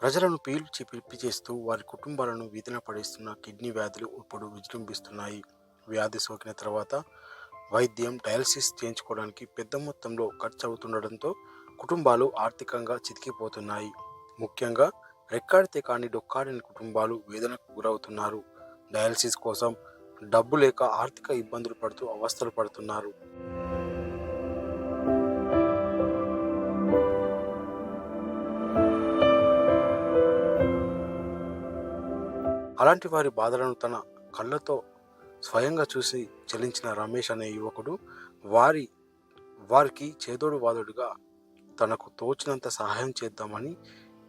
ప్రజలను పీల్చి పిలిపి చేస్తూ వారి కుటుంబాలను వీధిన పడేస్తున్న కిడ్నీ వ్యాధులు ఇప్పుడు విజృంభిస్తున్నాయి. వ్యాధి సోకిన తర్వాత వైద్యం డయాలసిస్ చేయించుకోవడానికి పెద్ద మొత్తంలో ఖర్చు అవుతుండడంతో కుటుంబాలు ఆర్థికంగా చితికిపోతున్నాయి. ముఖ్యంగా రెక్కాడితే కాని డొక్కాడని కుటుంబాలు వేదనకు గురవుతున్నారు. డయాలసిస్ కోసం డబ్బు లేక ఆర్థిక ఇబ్బందులు పడుతూ అవస్థలు పడుతున్నారు. అలాంటి వారి బాధలను తన కళ్ళతో స్వయంగా చూసి చెల్లించిన రమేష్ అనే యువకుడు వారి వారికి చేదోడు వాదోడుగా తనకు తోచినంత సహాయం చేద్దామని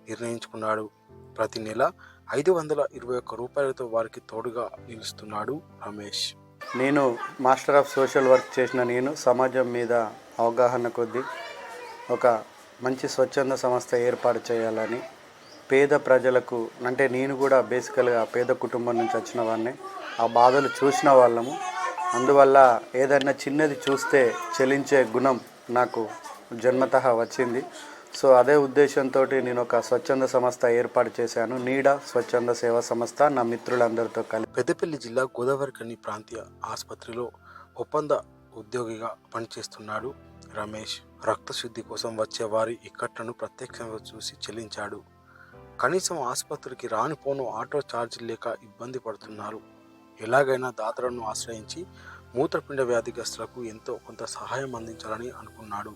నిర్ణయించుకున్నాడు. ప్రతి నెల ఐదు వందల ఇరవై ఒక్క రూపాయలతో వారికి తోడుగా నిలుస్తున్నాడు రమేష్. నేను మాస్టర్ ఆఫ్ సోషల్ వర్క్ చేసిన నేను సమాజం మీద అవగాహన కొద్దీ ఒక మంచి స్వచ్ఛంద సంస్థ ఏర్పాటు చేయాలని పేద ప్రజలకు అంటే నేను కూడా బేసికల్గా పేద కుటుంబం నుంచి వచ్చిన వాడిని. ఆ బాధలు చూసిన వాళ్ళము. అందువల్ల ఏదైనా చిన్నది చూస్తే చెలించే గుణం నాకు జన్మత వచ్చింది. సో అదే ఉద్దేశంతో నేను ఒక స్వచ్ఛంద సంస్థ ఏర్పాటు చేశాను. నీడ స్వచ్ఛంద సేవా సంస్థ నా మిత్రులందరితో కలిపి. పెద్దపల్లి జిల్లా గోదావరికని ప్రాంతీయ ఆసుపత్రిలో ఒప్పంద ఉద్యోగిగా పనిచేస్తున్నాడు రమేష్. రక్త శుద్ధి కోసం వచ్చే వారి ఇక్కట్లను ప్రత్యక్షంగా చూసి చెల్లించాడు కనీసం ఆసుపత్రికి రానిపోను ఆటో ఛార్జీలు లేక ఇబ్బంది పడుతున్నారు. ఎలాగైనా దాతలను ఆశ్రయించి మూత్రపిండ వ్యాధిగ్రస్తులకు ఎంతో కొంత సహాయం అందించాలని అనుకున్నాడు.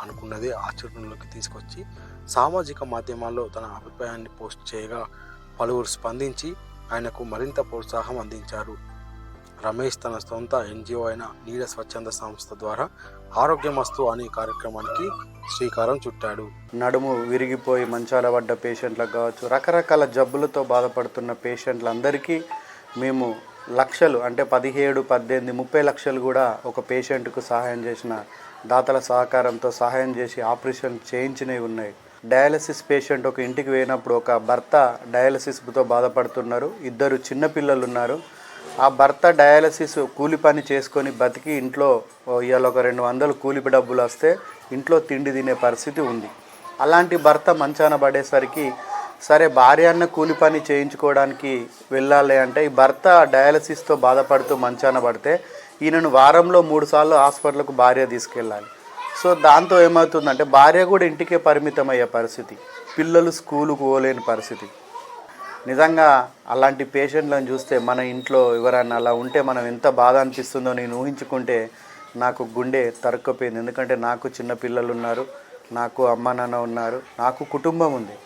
అనుకున్నదే ఆచరణలోకి తీసుకొచ్చి సామాజిక మాధ్యమాల్లో తన అభిప్రాయాన్ని పోస్ట్ చేయగా పలువురు స్పందించి ఆయనకు మరింత ప్రోత్సాహం అందించారు. రమేష్ తన సొంత ఎన్జిఓ అయిన నీడ స్వచ్ఛంద సంస్థ ద్వారా ఆరోగ్యమస్తు అనే కార్యక్రమానికి శ్రీకారం చుట్టాడు. నడుము విరిగిపోయి మంచాల పడ్డ పేషెంట్లకు కావచ్చు రకరకాల జబ్బులతో బాధపడుతున్న పేషెంట్లందరికీ మేము లక్షలు అంటే పదిహేడు పద్దెనిమిది ముప్పై లక్షలు కూడా ఒక పేషెంట్కు సహాయం చేసిన దాతల సహకారంతో సహాయం చేసి ఆపరేషన్ చేయించినవి ఉన్నాయి. డయాలసిస్ పేషెంట్ ఒక ఇంటికి పోయినప్పుడు ఒక భర్త డయాలసిస్తో బాధపడుతున్నారు. ఇద్దరు చిన్నపిల్లలు ఉన్నారు. ఆ భర్త డయాలసిస్ కూలి పని చేసుకొని బతికి ఇంట్లో ఇవాళ ఒక రెండు వందలు కూలిపి డబ్బులు వస్తే ఇంట్లో తిండి తినే పరిస్థితి ఉంది. అలాంటి భర్త మంచాన పడేసరికి సరే భార్య అన్న కూలి పని చేయించుకోవడానికి వెళ్ళాలి అంటే ఈ భర్త డయాలసిస్తో బాధపడుతూ మంచాన పడితే ఈయనను వారంలో మూడు సార్లు హాస్పిటల్కు భార్య తీసుకెళ్ళాలి. సో దాంతో ఏమవుతుందంటే భార్య కూడా ఇంటికే పరిమితం అయ్యే పరిస్థితి. పిల్లలు స్కూలుకు పోలేని పరిస్థితి. నిజంగా అలాంటి పేషెంట్లను చూస్తే మన ఇంట్లో ఎవరైనా అలా ఉంటే మనం ఎంత బాధ అనిపిస్తుందో నేను ఊహించుకుంటే నాకు గుండె తరుక్కుపోయింది. ఎందుకంటే నాకు చిన్న పిల్లలు ఉన్నారు నాకు అమ్మ నాన్న ఉన్నారు నాకు కుటుంబం ఉంది.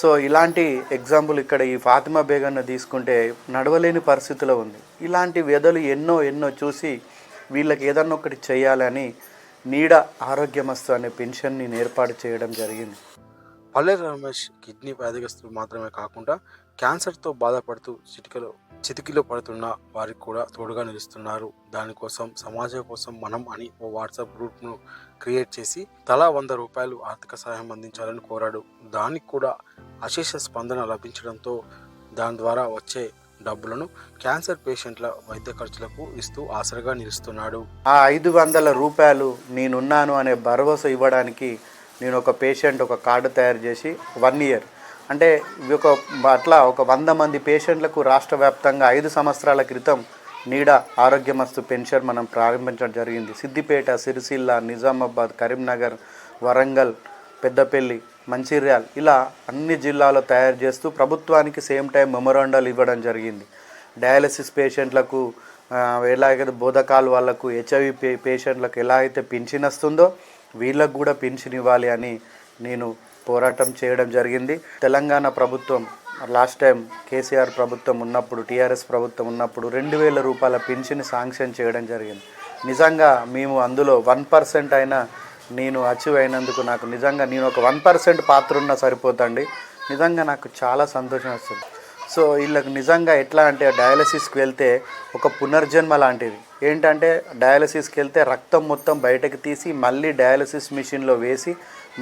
సో ఇలాంటి ఎగ్జాంపుల్ ఇక్కడ ఈ ఫాతిమా బేగన్ను తీసుకుంటే నడవలేని పరిస్థితిలో ఉంది. ఇలాంటి వ్యధలు ఎన్నో ఎన్నో చూసి వీళ్ళకి ఏదన్నా ఒకటి చేయాలని నీడ ఆరోగ్యమస్తు అనే పెన్షన్ నేను ఏర్పాటు చేయడం జరిగింది. పల్లె రమేష్ కిడ్నీ వ్యాధిగ్రస్తులు మాత్రమే కాకుండా క్యాన్సర్తో బాధపడుతూ చిటికలో చితికిలో పడుతున్న వారికి కూడా తోడుగా నిలుస్తున్నారు. దానికోసం సమాజం కోసం మనం అని ఓ వాట్సాప్ గ్రూప్ను క్రియేట్ చేసి తలా వంద రూపాయలు ఆర్థిక సహాయం అందించాలని కోరాడు. దానికి కూడా అశేష స్పందన లభించడంతో దాని ద్వారా వచ్చే డబ్బులను క్యాన్సర్ పేషెంట్ల వైద్య ఖర్చులకు ఇస్తూ ఆసరగా నిలుస్తున్నాడు. ఆ ఐదు వందల రూపాయలు నేనున్నాను అనే భరోసా ఇవ్వడానికి నేను ఒక పేషెంట్ ఒక కార్డు తయారు చేసి వన్ ఇయర్ అంటే ఇవి ఒక అట్లా ఒక వంద మంది పేషెంట్లకు రాష్ట్ర వ్యాప్తంగా ఐదు సంవత్సరాల క్రితం నీడ ఆరోగ్యమస్తు పెన్షన్ మనం ప్రారంభించడం జరిగింది. సిద్దిపేట సిరిసిల్ల నిజామాబాద్ కరీంనగర్ వరంగల్ పెద్దపల్లి మంచిర్యాల్ ఇలా అన్ని జిల్లాలో తయారు చేస్తూ ప్రభుత్వానికి సేమ్ టైం మెమొరాండాలు ఇవ్వడం జరిగింది. డయాలసిస్ పేషెంట్లకు ఎలాగైతే బోధకాలు వాళ్ళకు హెచ్ఐవి పే పేషెంట్లకు ఎలా అయితే పెన్షన్ వస్తుందో వీళ్ళకు కూడా పెన్షన్ ఇవ్వాలి అని నేను పోరాటం చేయడం జరిగింది. తెలంగాణ ప్రభుత్వం లాస్ట్ టైం కేసీఆర్ ప్రభుత్వం ఉన్నప్పుడు టీఆర్ఎస్ ప్రభుత్వం ఉన్నప్పుడు రెండు వేల రూపాయల పెన్షన్ శాంక్షన్ చేయడం జరిగింది. నిజంగా మేము అందులో వన్ పర్సెంట్ అయినా నేను అచీవ్ అయినందుకు నాకు నిజంగా నేను ఒక వన్ పర్సెంట్ పాత్ర ఉన్నా సరిపోతండి నిజంగా నాకు చాలా సంతోషం వస్తుంది. సో వీళ్ళకి నిజంగా ఎట్లా అంటే డయాలసిస్కి వెళ్తే ఒక పునర్జన్మ లాంటిది. ఏంటంటే డయాలసిస్కి వెళ్తే రక్తం మొత్తం బయటకు తీసి మళ్ళీ డయాలసిస్ మిషన్లో వేసి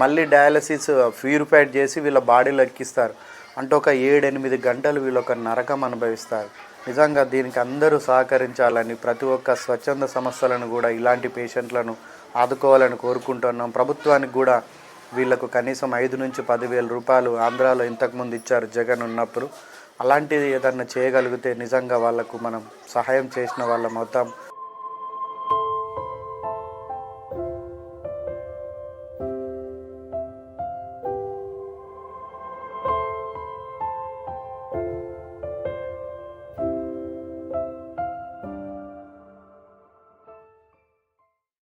మళ్ళీ డయాలసిస్ ప్యూరిఫైడ్ చేసి వీళ్ళ బాడీలో ఎక్కిస్తారు. అంటే ఒక ఏడెనిమిది గంటలు వీళ్ళు ఒక నరకం అనుభవిస్తారు. నిజంగా దీనికి అందరూ సహకరించాలని ప్రతి ఒక్క స్వచ్ఛంద సంస్థలను కూడా ఇలాంటి పేషెంట్లను ఆదుకోవాలని కోరుకుంటున్నాం. ప్రభుత్వానికి కూడా వీళ్ళకు కనీసం ఐదు నుంచి పదివేల రూపాయలు ఆంధ్రాలో ఇంతకుముందు ఇచ్చారు జగన్ ఉన్నప్పుడు. అలాంటిది ఏదన్నా చేయగలిగితే నిజంగా వాళ్ళకు మనం సహాయం చేసిన వాళ్ళం అవుతాం.